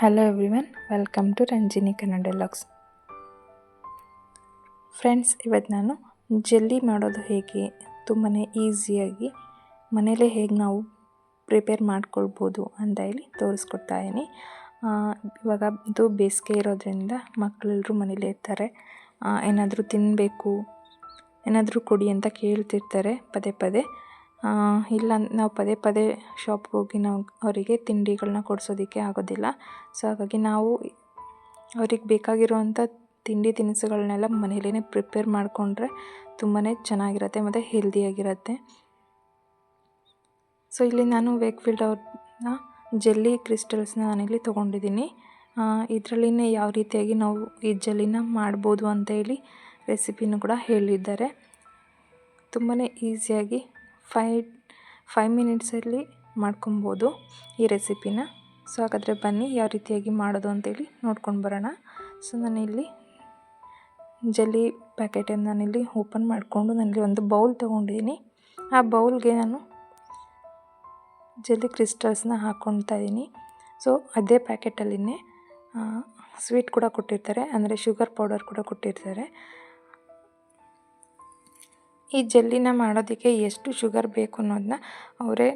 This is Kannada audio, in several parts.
Hello everyone welcome to Ranjini Kannada vlogs friends ಇವತ್ತು ನಾನು ಜೆಲ್ಲಿ ಮಾಡೋದು ಹೇಗೆ ತುಂಬಾ ಈಸಿಯಾಗಿ ಮನೇಲೇ ಹೇಗೆ ನಾವು ಪ್ರಿಪೇರ್ ಮಾಡ್ಕೊಳ್ಬೋದು ಅಂತ ಹೇಳಿ ತೋರಿಸ್ಕೊಡ್ತಾ ಇದ್ದೀನಿ ಇವಾಗ ಇದು ಬೇಸಿಗೆ ಇರೋದ್ರಿಂದ ಮಕ್ಕಳೆಲ್ಲರೂ ಮನೇಲೇ ಇರ್ತಾರೆ. ಏನಾದರೂ ತಿನ್ನಬೇಕು ಏನಾದರೂ ಕೊಡಿ ಅಂತ ಕೇಳ್ತಿರ್ತಾರೆ ಪದೇ ಪದೇ. ಇಲ್ಲ, ನಾವು ಪದೇ ಪದೇ ಶಾಪ್ಗೆ ಹೋಗಿ ನಾವು ಅವರಿಗೆ ತಿಂಡಿಗಳನ್ನ ಕೊಡಿಸೋದಕ್ಕೆ ಆಗೋದಿಲ್ಲ. ಸೊ, ಹಾಗಾಗಿ ನಾವು ಅವ್ರಿಗೆ ಬೇಕಾಗಿರುವಂಥ ತಿಂಡಿ ತಿನಿಸುಗಳನ್ನೆಲ್ಲ ಮನೇಲೇ ಪ್ರಿಪೇರ್ ಮಾಡಿಕೊಂಡ್ರೆ ತುಂಬಾ ಚೆನ್ನಾಗಿರುತ್ತೆ ಮತ್ತು ಹೆಲ್ದಿಯಾಗಿರುತ್ತೆ. ಸೊ, ಇಲ್ಲಿ ನಾನು ವೇಕ್ಫೀಲ್ಡ್ ಅವ್ರನ್ನ ಜೆಲ್ಲಿ ಕ್ರಿಸ್ಟಲ್ಸ್ನ ನಾನಿಲ್ಲಿ ತೊಗೊಂಡಿದ್ದೀನಿ. ಇದರಲ್ಲಿನೇ ಯಾವ ರೀತಿಯಾಗಿ ನಾವು ಈ ಜೆಲ್ಲಿನ ಮಾಡ್ಬೋದು ಅಂತ ಹೇಳಿ ರೆಸಿಪಿನೂ ಕೂಡ ಹೇಳಿದ್ದಾರೆ. ತುಂಬಾ ಈಸಿಯಾಗಿ ಫೈ ಫೈವ್ ಮಿನಿಟ್ಸಲ್ಲಿ ಮಾಡ್ಕೊಬೋದು ಈ ರೆಸಿಪಿನ ಸೊ ಹಾಗಾದರೆ ಬನ್ನಿ ಯಾವ ರೀತಿಯಾಗಿ ಮಾಡೋದು ಅಂತೇಳಿ ನೋಡ್ಕೊಂಡು ಬರೋಣ. ಸೊ ನಾನಿಲ್ಲಿ ಜಲ್ಲಿ ಪ್ಯಾಕೆಟನ್ನು ನಾನಿಲ್ಲಿ ಓಪನ್ ಮಾಡಿಕೊಂಡು ನಾನಿಲ್ಲಿ ಒಂದು ಬೌಲ್ ತೊಗೊಂಡಿದ್ದೀನಿ. ಆ ಬೌಲ್ಗೆ ನಾನು ಜಲ್ಲಿ ಕ್ರಿಸ್ಟಲ್ಸ್ನ ಹಾಕ್ಕೊಳ್ತಾ ಇದ್ದೀನಿ. ಸೊ ಅದೇ ಪ್ಯಾಕೆಟಲ್ಲಿನೇ ಸ್ವೀಟ್ ಕೂಡ ಕೊಟ್ಟಿರ್ತಾರೆ, ಅಂದರೆ ಶುಗರ್ ಪೌಡರ್ ಕೂಡ ಕೊಟ್ಟಿರ್ತಾರೆ. ಈ ಜೆಲ್ಲಿನ ಮಾಡೋದಕ್ಕೆ ಎಷ್ಟು ಶುಗರ್ ಬೇಕು ಅನ್ನೋದನ್ನ ಅವರೇ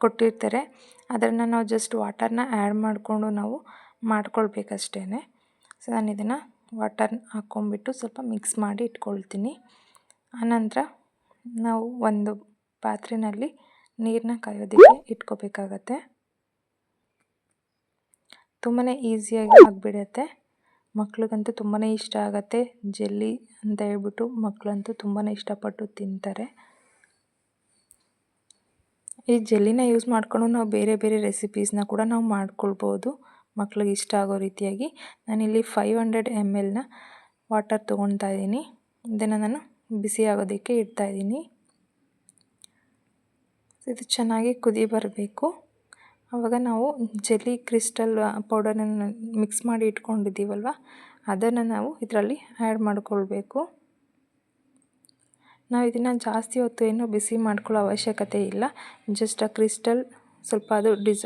ಕೊಟ್ಟಿರ್ತಾರೆ. ಅದನ್ನು ನಾವು ಜಸ್ಟ್ ವಾಟರ್ನ ಆ್ಯಡ್ ಮಾಡಿಕೊಂಡು ನಾವು ಮಾಡ್ಕೊಳ್ಬೇಕಷ್ಟೇ ಸೊ ನಾನು ಇದನ್ನು ವಾಟರ್ ಹಾಕ್ಕೊಂಬಿಟ್ಟು ಸ್ವಲ್ಪ ಮಿಕ್ಸ್ ಮಾಡಿ ಇಟ್ಕೊಳ್ತೀನಿ. ಆನಂತರ ನಾವು ಒಂದು ಪಾತ್ರೆಯಲ್ಲಿ ನೀರನ್ನ ಕಾಯೋದಕ್ಕೆ ಇಟ್ಕೋಬೇಕಾಗತ್ತೆ. ತುಂಬಾ ಈಸಿಯಾಗಿ ಆಗಿಬಿಡುತ್ತೆ. ಮಕ್ಳಿಗಂತೂ ತುಂಬಾ ಇಷ್ಟ ಆಗುತ್ತೆ. ಜೆಲ್ಲಿ ಅಂತ ಹೇಳ್ಬಿಟ್ಟು ಮಕ್ಕಳಂತೂ ತುಂಬಾ ಇಷ್ಟಪಟ್ಟು ತಿಂತಾರೆ. ಈ ಜೆಲ್ಲಿನ ಯೂಸ್ ಮಾಡಿಕೊಂಡು ನಾವು ಬೇರೆ ಬೇರೆ ರೆಸಿಪೀಸ್ನ ಕೂಡ ನಾವು ಮಾಡ್ಕೊಳ್ಬೋದು. ಮಕ್ಳಿಗೆ ಇಷ್ಟ ಆಗೋ ರೀತಿಯಾಗಿ. ನಾನಿಲ್ಲಿ ಫೈವ್ ಹಂಡ್ರೆಡ್ ಎಂ ಎಲ್ನ ವಾಟರ್ ತೊಗೊಳ್ತಾ ಇದ್ದೀನಿ. ಇದನ್ನು ನಾನು ಬಿಸಿ ಆಗೋದಕ್ಕೆ ಇಡ್ತಾಯಿದ್ದೀನಿ ಇದು ಚೆನ್ನಾಗಿ ಕುದಿ ಬರಬೇಕು. ಆವಾಗ ನಾವು ಜೆಲ್ಲಿ ಕ್ರಿಸ್ಟಲ್ ಪೌಡರನ್ನು ಮಿಕ್ಸ್ ಮಾಡಿ ಇಟ್ಕೊಂಡಿದ್ದೀವಲ್ವ? ಅದನ್ನು ನಾವು ಇದರಲ್ಲಿ ಆ್ಯಡ್ ಮಾಡಿಕೊಳ್ಬೇಕು. ನಾವು ಇದನ್ನು ಜಾಸ್ತಿ ಹೊತ್ತು ಏನು ಬಿಸಿ ಮಾಡ್ಕೊಳ್ಳೋ ಅವಶ್ಯಕತೆ ಇಲ್ಲ. ಜಸ್ಟ್ ಆ ಕ್ರಿಸ್ಟಲ್ ಸ್ವಲ್ಪ ಅದು ಡಿಸ್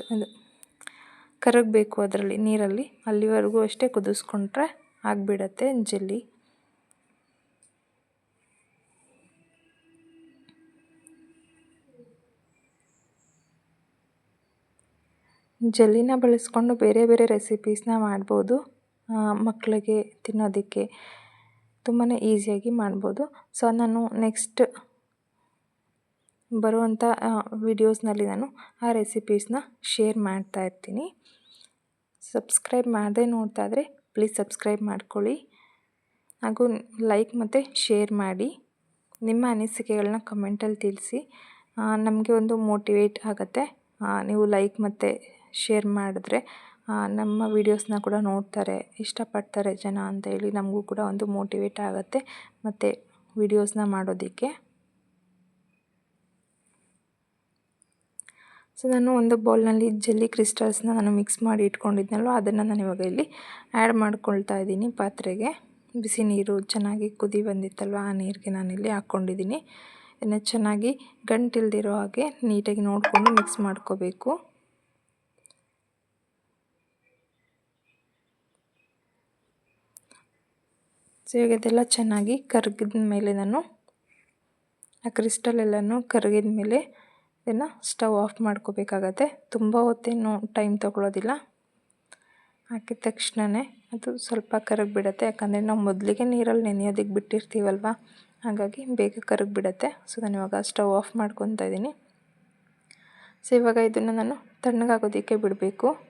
ಕರಗಬೇಕು ಅದರಲ್ಲಿ ನೀರಲ್ಲಿ. ಅಲ್ಲಿವರೆಗೂ ಅಷ್ಟೇ ಕುದಿಸ್ಕೊಂಡ್ರೆ ಆಗಿಬಿಡತ್ತೆ ಜೆಲ್ಲಿ. ಜೆಲ್ಲಿನ ಬಳಸ್ಕೊಂಡು ಬೇರೆ ಬೇರೆ ರೆಸಿಪೀಸನ್ನ ಮಾಡ್ಬೋದು. ಮಕ್ಕಳಿಗೆ ತಿನ್ನೋದಕ್ಕೆ ತುಂಬಾ ಈಸಿಯಾಗಿ ಮಾಡ್ಬೋದು. ಸೊ ನಾನು ನೆಕ್ಸ್ಟ್ ಬರುವಂಥ ವಿಡಿಯೋಸ್ನಲ್ಲಿ ನಾನು ಆ ರೆಸಿಪೀಸನ್ನ ಶೇರ್ ಮಾಡ್ತಾ ಇರ್ತೀನಿ. ಸಬ್ಸ್ಕ್ರೈಬ್ ಮಾಡದೆ ನೋಡ್ತಾ ಇದ್ದರೆ ಪ್ಲೀಸ್ ಸಬ್ಸ್ಕ್ರೈಬ್ ಮಾಡ್ಕೊಳ್ಳಿ. ಹಾಗೂ ಲೈಕ್ ಮತ್ತು ಶೇರ್ ಮಾಡಿ. ನಿಮ್ಮ ಅನಿಸಿಕೆಗಳನ್ನ ಕಮೆಂಟಲ್ಲಿ ತಿಳಿಸಿ. ನಮಗೆ ಒಂದು ಮೋಟಿವೇಟ್ ಆಗುತ್ತೆ. ನೀವು ಲೈಕ್ ಮತ್ತು ಶೇರ್ ಮಾಡಿದ್ರೆ ನಮ್ಮ ವೀಡಿಯೋಸ್ನ ಕೂಡ ನೋಡ್ತಾರೆ, ಇಷ್ಟಪಡ್ತಾರೆ ಜನ ಅಂತ ಹೇಳಿ ನಮಗೂ ಕೂಡ ಒಂದು ಮೋಟಿವೇಟ್ ಆಗುತ್ತೆ. ಮತ್ತು ವೀಡಿಯೋಸ್ನ ಮಾಡೋದಕ್ಕೆ. ಸೊ ನಾನು ಒಂದು ಬೌಲ್ನಲ್ಲಿ ಜೆಲ್ಲಿ ಕ್ರಿಸ್ಟಲ್ಸ್ನ ನಾನು ಮಿಕ್ಸ್ ಮಾಡಿ ಇಟ್ಕೊಂಡಿದ್ನಲ್ವ, ಅದನ್ನು ನಾನು ಇವಾಗ ಇಲ್ಲಿ ಆ್ಯಡ್ ಮಾಡ್ಕೊಳ್ತಾ ಇದ್ದೀನಿ ಪಾತ್ರೆಗೆ. ಬಿಸಿ ನೀರು ಚೆನ್ನಾಗಿ ಕುದಿ ಬಂದಿತ್ತಲ್ವ, ಆ ನೀರಿಗೆ ನಾನಿಲ್ಲಿ ಹಾಕ್ಕೊಂಡಿದ್ದೀನಿ. ಇದನ್ನು ಚೆನ್ನಾಗಿ ಗಂಟಿಲ್ದಿರೋ ಹಾಗೆ ನೀಟಾಗಿ ನೋಡಿಕೊಂಡು ಮಿಕ್ಸ್ ಮಾಡ್ಕೋಬೇಕು. ಸೊ ಇದೆಲ್ಲ ಚೆನ್ನಾಗಿ ಕರಗಿದ ಮೇಲೆ ನಾನು ಆ ಕ್ರಿಸ್ಟಲ್ ಎಲ್ಲನೂ ಕರಗಿದ ಮೇಲೆ ಇದನ್ನು ಸ್ಟವ್ ಆಫ್ ಮಾಡ್ಕೋಬೇಕಾಗತ್ತೆ. ತುಂಬ ಹೊತ್ತೇನು ಟೈಮ್ ತೊಗೊಳೋದಿಲ್ಲ. ಹಾಕಿದ ತಕ್ಷಣವೇ ಅದು ಸ್ವಲ್ಪ ಕರಗಿಬಿಡತ್ತೆ. ಯಾಕಂದರೆ ನಾವು ಮೊದಲಿಗೆ ನೀರಲ್ಲಿ ನೆನೆಯೋದಕ್ಕೆ ಬಿಟ್ಟಿರ್ತೀವಲ್ವ? ಹಾಗಾಗಿ ಬೇಗ ಕರಗಿಬಿಡತ್ತೆ. ಸೊ ನಾನು ಇವಾಗ ಸ್ಟವ್ ಆಫ್ ಮಾಡ್ಕೊತಾ ಇದ್ದೀನಿ ಸೊ ಇವಾಗ ಇದನ್ನು ನಾನು ತಣ್ಣಗಾಗೋದಕ್ಕೆ ಬಿಡಬೇಕು.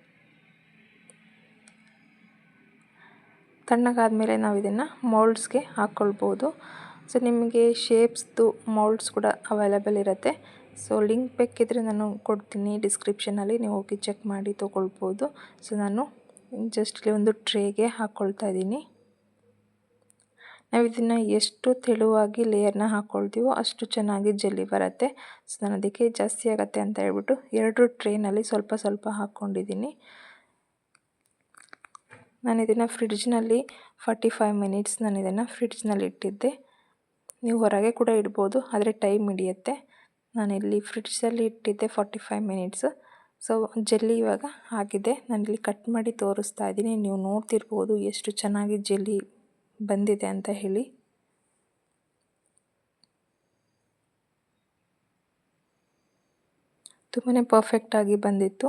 ತಣ್ಣಗಾದಮೇಲೆ ನಾವು ಇದನ್ನು ಮೌಲ್ಡ್ಸ್ಗೆ ಹಾಕ್ಕೊಳ್ಬೋದು ಸೊ ನಿಮಗೆ ಶೇಪ್ಸ್ದು ಮೌಲ್ಡ್ಸ್ ಕೂಡ ಅವೈಲೇಬಲ್ ಇರುತ್ತೆ. ಸೊ ಲಿಂಕ್ ಬೇಕಿದ್ದರೆ ನಾನು ಕೊಡ್ತೀನಿ ಡಿಸ್ಕ್ರಿಪ್ಷನಲ್ಲಿ. ನೀವು ಹೋಗಿ ಚೆಕ್ ಮಾಡಿ ತೊಗೊಳ್ಬೋದು. ಸೊ ನಾನು ಜಸ್ಟ್ ಇಲ್ಲಿ ಒಂದು ಟ್ರೇಗೆ ಹಾಕ್ಕೊಳ್ತಾ ಇದ್ದೀನಿ. ನಾವು ಇದನ್ನು ಎಷ್ಟು ತೆಳುವಾಗಿ ಲೇಯರ್ನ ಹಾಕ್ಕೊಳ್ತೀವೋ ಅಷ್ಟು ಚೆನ್ನಾಗಿ ಜಲ್ಲಿ ಬರುತ್ತೆ. ಸೊ ನಾನು ಅದಕ್ಕೆ ಜಾಸ್ತಿ ಆಗುತ್ತೆ ಅಂತ ಹೇಳ್ಬಿಟ್ಟು ಎರಡು ಟ್ರೇನಲ್ಲಿ ಸ್ವಲ್ಪ ಸ್ವಲ್ಪ ಹಾಕ್ಕೊಂಡಿದ್ದೀನಿ ನಾನು ಇದನ್ನು ಫ್ರಿಡ್ಜ್ನಲ್ಲಿ ಫಾರ್ಟಿ ಫೈವ್ ಮಿನಿಟ್ಸ್ ನಾನು ಇದನ್ನು ಫ್ರಿಡ್ಜ್ನಲ್ಲಿ ಇಟ್ಟಿದ್ದೆ. ನೀವು ಹೊರಗೆ ಕೂಡ ಇಡ್ಬೋದು, ಆದರೆ ಟೈಮ್ ಹಿಡಿಯುತ್ತೆ. ನಾನಿಲ್ಲಿ ಫ್ರಿಡ್ಜಲ್ಲಿ ಇಟ್ಟಿದ್ದೆ forty five minutes. So, jelly ಇವಾಗ ಆಗಿದೆ. ನಾನಿಲ್ಲಿ ಕಟ್ ಮಾಡಿ ತೋರಿಸ್ತಾ ಇದ್ದೀನಿ. ನೀವು ನೋಡ್ತಿರ್ಬೋದು ಎಷ್ಟು ಚೆನ್ನಾಗಿ ಜೆಲ್ಲಿ ಬಂದಿದೆ ಅಂತ ಹೇಳಿ. ತುಂಬಾ ಪರ್ಫೆಕ್ಟಾಗಿ ಬಂದಿತ್ತು.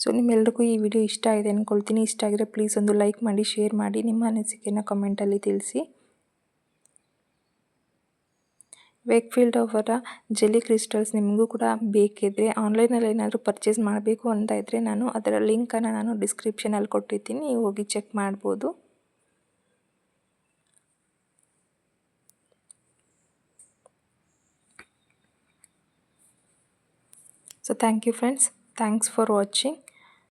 ಸೊ ನಿಮ್ಮೆಲ್ರಿಗೂ ಈ ವಿಡಿಯೋ ಇಷ್ಟ ಆಗಿದೆ ಅಂದ್ಕೊಳ್ತೀನಿ ಇಷ್ಟ ಆಗಿದ್ರೆ ಪ್ಲೀಸ್ ಒಂದು ಲೈಕ್ ಮಾಡಿ, ಶೇರ್ ಮಾಡಿ, ನಿಮ್ಮ ಅನಿಸಿಕೆನ ಕಮೆಂಟಲ್ಲಿ ತಿಳಿಸಿ. ವೇಕ್ಫೀಲ್ಡ್ ಅವರ ಜೆಲ್ಲಿ ಕ್ರಿಸ್ಟಲ್ಸ್ ನಿಮಗೂ ಕೂಡ ಬೇಕಿದ್ರೆ ಆನ್ಲೈನಲ್ಲಿ ಏನಾದರೂ ಪರ್ಚೇಸ್ ಮಾಡಬೇಕು ಅಂತ ಇದ್ದರೆ ನಾನು ಅದರ ಲಿಂಕನ್ನು ನಾನು ಡಿಸ್ಕ್ರಿಪ್ಷನಲ್ಲಿ ಕೊಟ್ಟಿರ್ತೀನಿ. ನೀವು ಹೋಗಿ ಚೆಕ್ ಮಾಡ್ಬೋದು. So thank you friends thanks for watching